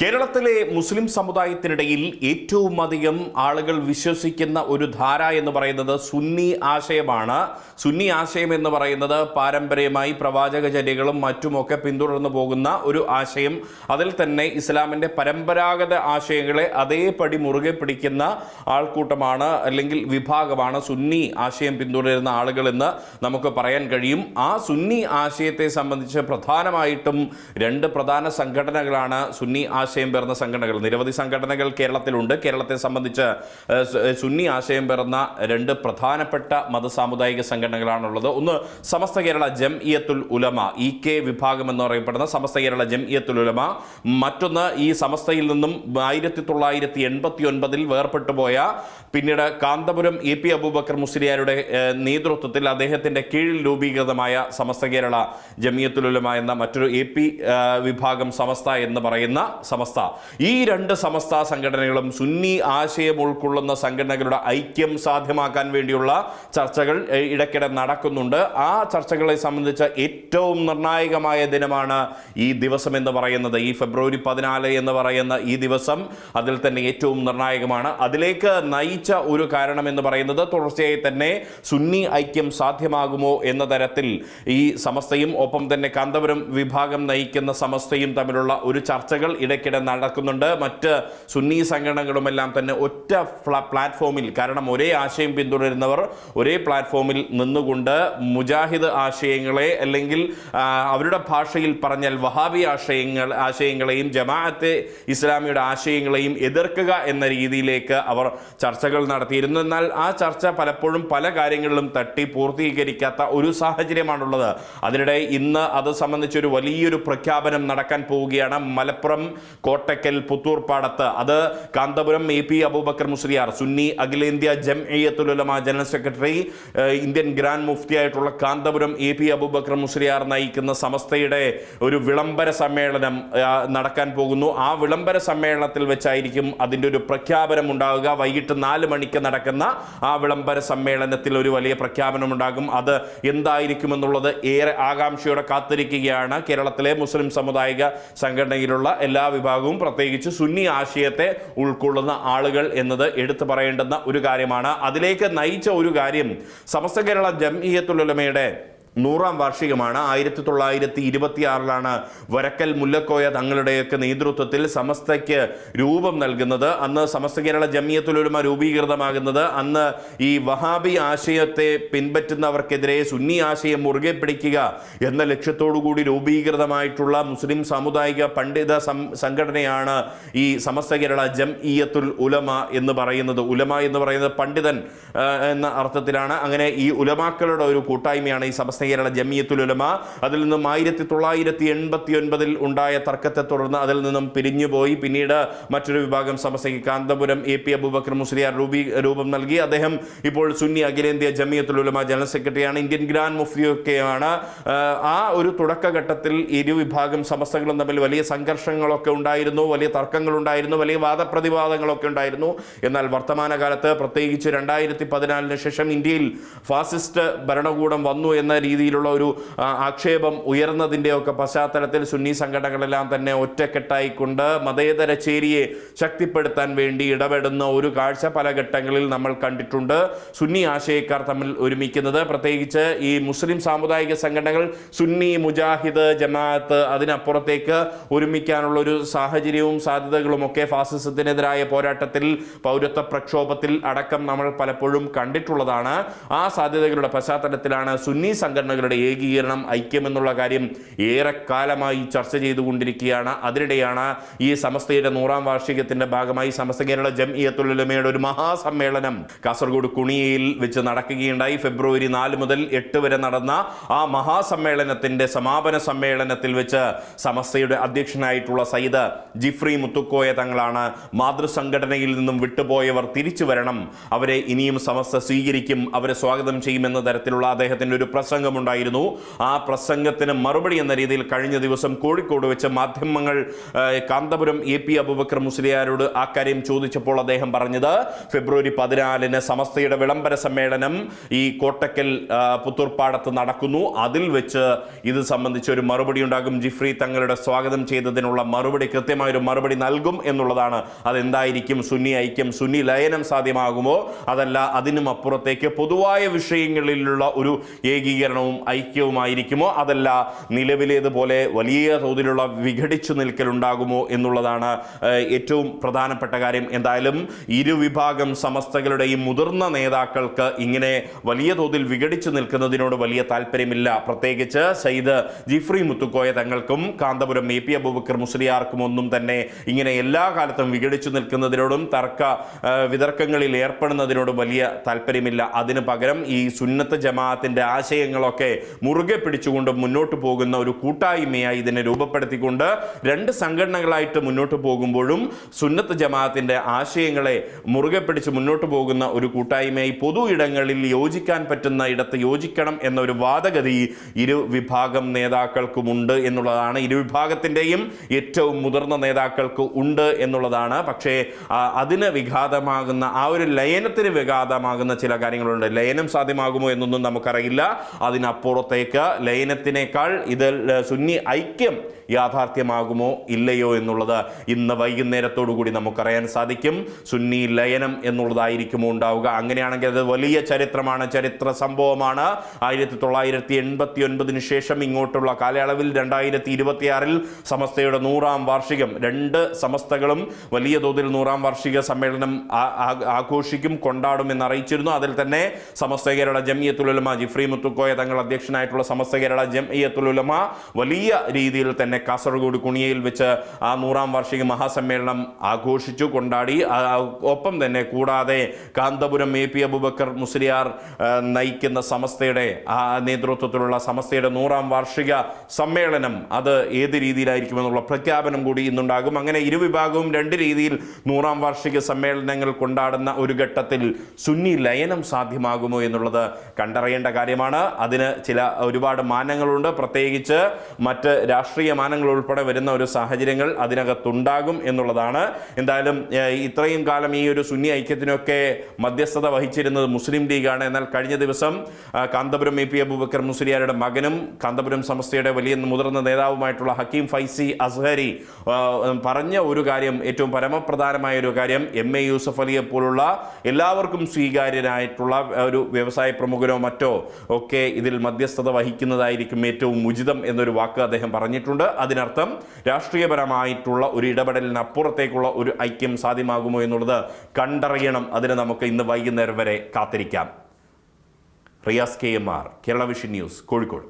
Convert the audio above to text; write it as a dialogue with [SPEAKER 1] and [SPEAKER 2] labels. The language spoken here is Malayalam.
[SPEAKER 1] കേരളത്തിലെ മുസ്ലിം സമുദായത്തിനിടയിൽ ഏറ്റവും അധികം ആളുകൾ വിശ്വസിക്കുന്ന ഒരു ധാര എന്ന് പറയുന്നത് സുന്നി ആശയമാണ്. സുന്നി ആശയം എന്ന് പറയുന്നത് പാരമ്പര്യമായി പ്രവാചകചര്യകളും മറ്റുമൊക്കെ പിന്തുടർന്നു പോകുന്ന ഒരു ആശയം. അതിൽ തന്നെ ഇസ്ലാമിന്റെ പരമ്പരാഗത ആശയങ്ങളെ അതേപടി മുറുകെ പിടിക്കുന്ന ആൾക്കൂട്ടമാണ് അല്ലെങ്കിൽ വിഭാഗമാണ് സുന്നി ആശയം പിന്തുടരുന്ന ആളുകൾ എന്ന് നമുക്ക് പറയാൻ കഴിയും. ആ സുന്നി ആശയത്തെ സംബന്ധിച്ച് പ്രധാനമായിട്ടും രണ്ട് പ്രധാന സംഘടനകളാണ് സുന്നി പേർന്ന സംഘടനകൾ. നിരവധി സംഘടനകൾ കേരളത്തിലുണ്ട്. കേരളത്തെ സംബന്ധിച്ച് സുന്നി ആശയം പേർന്ന രണ്ട് പ്രധാനപ്പെട്ട മതസാമുദായിക സംഘടനകളാണുള്ളത്. ഒന്ന് Samastha Kerala Jamiyyathul Ulama E K വിഭാഗം എന്ന് പറയപ്പെടുന്ന സമസ്ത കേരള ജം ഇയത്തുൽ ഉലമ. മറ്റൊന്ന് ഈ സമസ്തയിൽ നിന്നും ആയിരത്തി തൊള്ളായിരത്തി എൺപത്തി ഒൻപതിൽ വേർപെട്ടു പോയ പിന്നീട് കാന്തപുരം എ പി അബൂബക്കർ മുസ്ലിയാരുടെ നേതൃത്വത്തിൽ അദ്ദേഹത്തിന്റെ കീഴിൽ രൂപീകൃതമായ സമസ്ത കേരള ജമിയത്തുലുലമ എന്ന മറ്റൊരു എ പി വിഭാഗം സമസ്ത എന്ന് പറയുന്ന സമസ്ത. ഈ രണ്ട് സമസ്ത സംഘടനകളും സുന്നി ആശയം ഉൾക്കൊള്ളുന്ന സംഘടനകളുടെ ഐക്യം സാധ്യമാക്കാൻ വേണ്ടിയുള്ള ചർച്ചകൾ ഇടയ്ക്കിടെ നടക്കുന്നുണ്ട്. ആ ചർച്ചകളെ സംബന്ധിച്ച ഏറ്റവും നിർണായകമായ ദിനമാണ് ഈ ദിവസം എന്ന് പറയുന്നത്. ഈ ഫെബ്രുവരി പതിനാല് എന്ന് പറയുന്ന ഈ ദിവസം അതിൽ തന്നെ ഏറ്റവും നിർണായകമാണ്. അതിലേക്ക് നയിച്ച ഒരു കാരണം എന്ന് പറയുന്നത് തുടർച്ചയായി തന്നെ സുന്നി ഐക്യം സാധ്യമാകുമോ എന്ന തരത്തിൽ ഈ സമസ്തയും ഒപ്പം തന്നെ കാന്തപുരം വിഭാഗം നയിക്കുന്ന സമസ്തയും തമ്മിലുള്ള ഒരു ചർച്ചകൾ ഇടയ്ക്കിടെ നടക്കുന്നുണ്ട്. മറ്റ് സുന്നി സംഘടനകളുമെല്ലാം തന്നെ ഒറ്റ പ്ലാറ്റ്ഫോമിൽ കാരണം ഒരേ ആശയം പിന്തുടരുന്നവർ ഒരേ പ്ലാറ്റ്ഫോമിൽ നിന്നുകൊണ്ട് മുജാഹിദ് ആശയങ്ങളെ അല്ലെങ്കിൽ അവരുടെ ഭാഷയിൽ പറഞ്ഞാൽ വഹാബി ആശയങ്ങൾ ആശയങ്ങളെയും ജമാഅത്തെ ഇസ്ലാമിയുടെ ആശയങ്ങളെയും എതിർക്കുക എന്ന രീതിയിലേക്ക് അവർ ചർച്ചകൾ നടത്തിയിരുന്നു. എന്നാൽ ആ ചർച്ച പലപ്പോഴും പല കാര്യങ്ങളിലും തട്ടി പൂർത്തീകരിക്കാത്ത ഒരു സാഹചര്യമാണുള്ളത്. അതിനിടെ ഇന്ന് അത് സംബന്ധിച്ചൊരു വലിയൊരു പ്രഖ്യാപനം നടക്കാൻ പോവുകയാണ് മലപ്പുറം കോട്ടക്കൽ പുത്തൂർ പാടത്ത്. അത് കാന്തപുരം എ പി അബൂബക്കർ മുസ്ലിയാർ സുന്നി അഖിലേന്ത്യാ ജം Ulama general secretary Indian grand മുഫ്തിയായിട്ടുള്ള Kanthapuram A P Aboobacker Musliyar നയിക്കുന്ന സമസ്തയുടെ ഒരു വിളംബര സമ്മേളനം നടക്കാൻ പോകുന്നു. ആ വിളംബര സമ്മേളനത്തിൽ വെച്ചായിരിക്കും അതിന്റെ ഒരു പ്രഖ്യാപനം ഉണ്ടാവുക വൈകിട്ട് നാല് മണിക്ക് നടക്കുന്ന ആ വിളംബര സമ്മേളനത്തിൽ ഒരു വലിയ പ്രഖ്യാപനം ഉണ്ടാകും. അത് എന്തായിരിക്കുമെന്നുള്ളത് ഏറെ ആകാംക്ഷയോടെ കാത്തിരിക്കുകയാണ് കേരളത്തിലെ മുസ്ലിം സമുദായിക സംഘടനയിലുള്ള എല്ലാ വിഭാഗവും പ്രത്യേകിച്ച് സുന്നി ആശയത്തെ ഉൾക്കൊള്ളുന്ന ആളുകൾ എന്നത് എടുത്തു പറയേണ്ടുന്ന ഒരു കാര്യമാണ്. അതിലേക്ക് നയിച്ച ഒരു കാര്യം സമസ്ത കേരള ജംഇയത്തുലമയുടെ നൂറാം വാർഷികമാണ്. ആയിരത്തി തൊള്ളായിരത്തി ഇരുപത്തിയാറിലാണ് വരക്കൽ മുല്ലക്കോയ തങ്ങളുടെയൊക്കെ നേതൃത്വത്തിൽ സമസ്തയ്ക്ക് രൂപം നൽകുന്നത്. അന്ന് സമസ്ത കേരള ജമിയത്തുലൊരുമ രൂപീകൃതമാകുന്നത്. അന്ന് ഈ വഹാബി ആശയത്തെ പിൻപറ്റുന്നവർക്കെതിരെ സുന്നി ആശയം മുറുകെ പിടിക്കുക എന്ന ലക്ഷ്യത്തോടു കൂടി രൂപീകൃതമായിട്ടുള്ള മുസ്ലിം സാമുദായിക പണ്ഡിത സംഘടനയാണ് ഈ സമസ്ത കേരള ജം ഇയത്തുൽ ഉലമ എന്ന് പറയുന്നത്. ഉലമ എന്ന് പറയുന്നത് പണ്ഡിതൻ എന്ന അർത്ഥത്തിലാണ്. അങ്ങനെ ഈ ഉലമാക്കളുടെ ഒരു കൂട്ടായ്മയാണ് ഈ സമസ്ത കേരള ജമിയത്തുൽ ഉലമ അതിൽ നിന്നും ആയിരത്തി തൊള്ളായിരത്തി എൺപത്തി ഒൻപതിൽ ഉണ്ടായ തർക്കത്തെ തുടർന്ന് അതിൽ നിന്നും പിരിഞ്ഞുപോയി. പിന്നീട് മറ്റൊരു വിഭാഗം സമസ്തയ്ക്ക് കാന്തപുരം എ പി അബൂബക്കർ മുസ്ലിയാർ രൂപീ രൂപം നൽകി. അദ്ദേഹം ഇപ്പോൾ സുന്നി അഖിലേന്ത്യാ ജമിയത്തുൽ ഉലമ ജനറൽ സെക്രട്ടറിയാണ്. ഇന്ത്യൻ ഗ്രാൻഡ് മുഫ്തിയൊക്കെയാണ്. ആ, ഒരു തുടക്കഘട്ടത്തിൽ ഇരുവിഭാഗം സമസ്തകളും തമ്മിൽ വലിയ സംഘർഷങ്ങളൊക്കെ ഉണ്ടായിരുന്നു. വലിയ തർക്കങ്ങളുണ്ടായിരുന്നു. വലിയ വാദപ്രതിവാദങ്ങളൊക്കെ ഉണ്ടായിരുന്നു. എന്നാൽ വർത്തമാനകാലത്ത് പ്രത്യേകിച്ച് രണ്ടായിരത്തി പതിനാലിന് ശേഷം ഇന്ത്യയിൽ ഫാസിസ്റ്റ് ഭരണകൂടം വന്നു എന്ന രീതിയിലുള്ള ഒരു ആക്ഷേപം ഉയർന്നതിന്റെയൊക്കെ പശ്ചാത്തലത്തിൽ സുന്നി സംഘടനകളെല്ലാം തന്നെ ഒറ്റക്കെട്ടായിക്കൊണ്ട് മതേതര ചേരിയെ ശക്തിപ്പെടുത്താൻ വേണ്ടി ഇടപെടുന്ന ഒരു കാഴ്ച പല ഘട്ടങ്ങളിൽ നമ്മൾ കണ്ടിട്ടുണ്ട്. സുന്നി ആശയക്കാർ തമ്മിൽ ഒരുമിക്കുന്നത്. പ്രത്യേകിച്ച് ഈ മുസ്ലിം സാമുദായിക സംഘടനകൾ സുന്നി മുജാഹിദ് ജമാഅത്ത് അതിനപ്പുറത്തേക്ക് ഒരുമിക്കാനുള്ള ഒരു സാഹചര്യവും സാധ്യതകളുമൊക്കെ ഫാസിസത്തിനെതിരായ പോരാട്ടത്തിൽ പൗരത്വ പ്രക്ഷോഭത്തിൽ അടക്കം നമ്മൾ പലപ്പോഴും കണ്ടിട്ടുള്ളതാണ്. ആ സാധ്യതകളുടെ പശ്ചാത്തലത്തിലാണ് സുന്നി സംഘടനകളുടെ ഏകീകരണം ഐക്യം എന്നുള്ള കാര്യം ഏറെക്കാലമായി ചർച്ച ചെയ്തുകൊണ്ടിരിക്കുകയാണ്. അതിനിടെയാണ് ഈ സമസ്തയുടെ നൂറാം വാർഷികത്തിന്റെ ഭാഗമായി സമസ്ത കേരള ജംഇയത്തുലമയുടെ ഒരു മഹാസമ്മേളനം കാസർഗോഡ് കുണിയയിൽ വെച്ച് നടക്കുകയുണ്ടായി. ഫെബ്രുവരി നാല് മുതൽ എട്ട് വരെ നടന്ന ആ മഹാസമ്മേളനത്തിന്റെ സമാപന സമ്മേളനത്തിൽ വെച്ച് സമസ്തയുടെ അധ്യക്ഷനായിട്ടുള്ള സയ്യിദ് ജിഫ്രി മുത്തുക്കോയ തങ്ങളാണ് മാതൃസംഘടനയിൽ നിന്നും വിട്ടുപോയവർ തിരിച്ചു വരണം. അവരെ ഇനിയും സമസ്ത സ്വീകരിക്കും അവരെ സ്വാഗതം ചെയ്യുമെന്ന തരത്തിലുള്ള അദ്ദേഹത്തിന്റെ ഒരു പ്രസംഗം പ്രസംഗമുണ്ടായിരുന്നു ആ പ്രസംഗത്തിന് മറുപടി എന്ന രീതിയിൽ കഴിഞ്ഞ ദിവസം കോഴിക്കോട് വെച്ച് മാധ്യമങ്ങൾ കാന്തപുരം എ പി അബുബക്കർ മുസ്ലിയാരോട് ആ കാര്യം ചോദിച്ചപ്പോൾ അദ്ദേഹം പറഞ്ഞത് ഫെബ്രുവരി പതിനാലിന് സമസ്തയുടെ വിളംബര സമ്മേളനം ഈ കോട്ടക്കൽ പുത്തൂർപ്പാടത്ത് നടക്കുന്നു. അതിൽ വെച്ച് ഇത് സംബന്ധിച്ച് ഒരു മറുപടി ഉണ്ടാകും. ജിഫ്രി തങ്ങളുടെ സ്വാഗതം ചെയ്തതിനുള്ള മറുപടി കൃത്യമായൊരു മറുപടി നൽകും എന്നുള്ളതാണ്. അതെന്തായിരിക്കും? സുന്നി ഐക്യം സുന്നി ലയനം സാധ്യമാകുമോ? അതല്ല അതിനും അപ്പുറത്തേക്ക് പൊതുവായ വിഷയങ്ങളിലുള്ള ഒരു ഏകീകരണവും ഐക്യവുമായിരിക്കുമോ? അതല്ല നിലവിലേതുപോലെ വലിയ തോതിലുള്ള വിഘടിച്ചു നിൽക്കലുണ്ടാകുമോ എന്നുള്ളതാണ് ഏറ്റവും പ്രധാനപ്പെട്ട കാര്യം. എന്തായാലും ഇരുവിഭാഗം സമസ്തകളുടെയും മുതിർന്ന നേതാക്കൾക്ക് ഇങ്ങനെ വലിയ തോതിൽ വിഘടിച്ചു നിൽക്കുന്നതിനോട് വലിയ താല്പര്യമില്ല. പ്രത്യേകിച്ച് സയ്യിദ് ജിഫ്രി മുത്തുക്കോയ തങ്ങൾക്കും കാന്തപുരം എ പി അബൂബക്കർ മുസ്ലിയാർക്കും ഒന്നും തന്നെ ഇങ്ങനെ എല്ലാ കാലത്തും വിഘടിച്ചു നിൽക്കുന്നതിനോടും തർക്ക വിതർക്കങ്ങളിൽ ഏർപ്പെടുന്നതിനോടും വലിയ താല്പര്യമില്ല. അതിന് പകരം ഈ സുന്നത്ത് ജമാഅത്തിന്റെ ആശയങ്ങളൊക്കെ മുറുകെ പിടിച്ചുകൊണ്ട് മുന്നോട്ട് പോകുന്ന ഒരു കൂട്ടായ്മയായി ഇതിനെ രൂപപ്പെടുത്തിക്കൊണ്ട് രണ്ട് സംഘടനകളായിട്ട് മുന്നോട്ട് പോകുമ്പോഴും സുന്നത്ത് ജമാഅത്തിന്റെ ആശയങ്ങളെ മുറുകെ പിടിച്ച് മുന്നോട്ട് പോകുന്ന ഒരു കൂട്ടായ്മയായി പൊതു ഇടങ്ങളിൽ യോജിക്കാൻ പറ്റുന്ന ഇടത്ത് യോജിക്കണം എന്നൊരു വാദഗതി ഇരു വിഭാഗം നേതാക്കൾക്കുമുണ്ട് എന്നുള്ളതാണ്. ഇരു വിഭാഗത്തിന്റെയും ഏറ്റവും മുതിർന്ന നേതാക്കൾക്ക് ഉണ്ട് എന്നുള്ളതാണ്. പക്ഷേ അതിന് വിഘാതമാകുന്ന ആ ഒരു ലയനത്തിന് വിഘാതമാകുന്ന ചില കാര്യങ്ങളുണ്ട്. ലയനം സാധ്യമാകുമോ എന്നൊന്നും നമുക്കറിയില്ല. അതിനപ്പുറത്തേക്ക് ലയനത്തിനേക്കാൾ ഇതിൽ സുന്നി ഐക്യം യാഥാർത്ഥ്യമാകുമോ ഇല്ലയോ എന്നുള്ളത് ഇന്ന് വൈകുന്നേരത്തോടുകൂടി നമുക്കറിയാൻ സാധിക്കും. സുന്നി ലയനം എന്നുള്ളതായിരിക്കുമോ ഉണ്ടാവുക. അങ്ങനെയാണെങ്കിൽ അത് വലിയ ചരിത്രമാണ് ചരിത്ര സംഭവമാണ്. ആയിരത്തി തൊള്ളായിരത്തി എൺപത്തി ഒൻപതിനു ശേഷം ഇങ്ങോട്ടുള്ള കാലയളവിൽ രണ്ടായിരത്തി ഇരുപത്തിയാറിൽ സമസ്തയുടെ നൂറാം വാർഷികം രണ്ട് സമസ്തകളും വലിയ തോതിൽ നൂറാം വാർഷിക സമ്മേളനം ആഘോഷിക്കും കൊണ്ടാടും എന്ന് അറിയിച്ചിരുന്നു അതിൽ തന്നെ സമസ്ത കേരള ജമിയത്തുലമ ജിഫ്രി മുത്തുക്കോയ തങ്ങൾ അധ്യക്ഷനായിട്ടുള്ള സമസ്ത കേരള ജമിയത്തുലമ വലിയ രീതിയിൽ തന്നെ കാസർഗോഡ് കുണിയയിൽ വെച്ച് ആ നൂറാം വാർഷിക മഹാസമ്മേളനം ആഘോഷിച്ചു കൊണ്ടാടി. ഒപ്പം തന്നെ കൂടാതെ കാന്തപുരം എ പി അബുബക്കർ മുസ്ലിയാർ നയിക്കുന്ന സമസ്തയുടെ ആ നേതൃത്വത്തിലുള്ള സമസ്തയുടെ നൂറാം വാർഷിക സമ്മേളനം അത് ഏത് രീതിയിലായിരിക്കുമെന്നുള്ള പ്രഖ്യാപനം കൂടി ഇന്നുണ്ടാകും. അങ്ങനെ ഇരുവിഭാഗവും രണ്ട് രീതിയിൽ നൂറാം വാർഷിക സമ്മേളനങ്ങൾ കൊണ്ടാടുന്ന ഒരു ഘട്ടത്തിൽ സുന്നി ലയനം സാധ്യമാകുമോ എന്നുള്ളത് കണ്ടറിയേണ്ട കാര്യമാണ്. അതിന് ചില ഒരുപാട് മാനങ്ങളുണ്ട്. പ്രത്യേകിച്ച് മറ്റ് രാഷ്ട്രീയ മാനങ്ങൾ ഉൾപ്പെടെ വരുന്ന ഒരു സാഹചര്യങ്ങൾ അതിനകത്തുണ്ടാകും എന്നുള്ളതാണ്. എന്തായാലും ഇത്രയും കാലം ഈ ഒരു സുന്നി ഐക്യത്തിനൊക്കെ മധ്യസ്ഥത വഹിച്ചിരുന്നത് മുസ്ലിം ലീഗാണ്. എന്നാൽ കഴിഞ്ഞ ദിവസം കാന്തപുരം എ പി അബൂബക്കർ മുസ്ലിയാരുടെ മകനും കാന്തപുരം സമസ്തയുടെ വലിയ മുതിർന്ന നേതാവുമായിട്ടുള്ള ഹക്കീം ഫൈസി അസ്ഹരി പറഞ്ഞ ഒരു കാര്യം ഏറ്റവും പരമപ്രധാനമായ ഒരു കാര്യം എം എ യൂസഫ് അലിയെ പോലുള്ള എല്ലാവർക്കും സ്വീകാര്യനായിട്ടുള്ള ഒരു വ്യവസായ പ്രമുഖരോ മറ്റോ ഒക്കെ ഇതിൽ മധ്യസ്ഥത വഹിക്കുന്നതായിരിക്കും ഏറ്റവും ഉചിതം എന്നൊരു വാക്ക് അദ്ദേഹം പറഞ്ഞിട്ടുണ്ട്. അതിനർത്ഥം രാഷ്ട്രീയപരമായിട്ടുള്ള ഒരു ഇടപെടലിനപ്പുറത്തേക്കുള്ള ഒരു ഐക്യം സാധ്യമാകുമോ എന്നുള്ളത് കണ്ടറിയണം. അതിന് നമുക്ക് ഇന്ന് വൈകുന്നേരം വരെ കാത്തിരിക്കാം. Riyas K M R Kerala vision news Kozhikode.